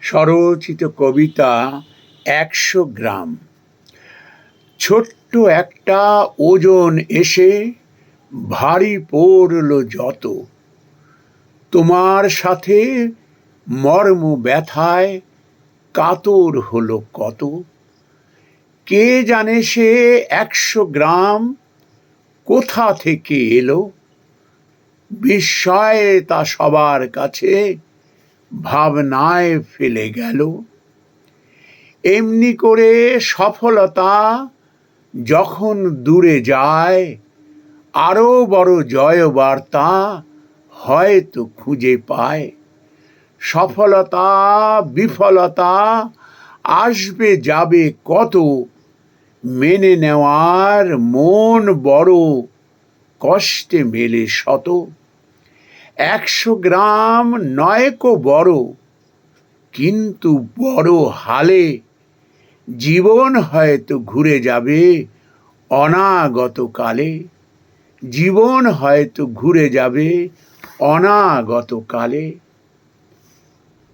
স্বরচিত কবিতা একশো গ্রাম। ছোট্ট একটা ওজন এসে ভারী পড়ল যত। তোমার সাথে মর্ম ব্যথায় কাতর হলো কত। কে জানে সে একশো গ্রাম কোথা থেকে এলো? বিস্ময়ে তা সবার কাছে ভাবনায় ফেলে গেল। এমনি করে সফলতা যখন দূরে যায় আরও বড় জয় বার্তা হয়তো খুঁজে পায়। সফলতা, বিফলতা আসবে, যাবে কত, মেনে নেওয়ার মন বড়, কষ্টে মেলে শত। একশো গ্রাম নয়কো বড়, কিন্তু বড় হালে জীবন হয়তো ঘুরে যাবে অনাগত কালে। জীবন হয়তো ঘুরে যাবে অনাগত কালে।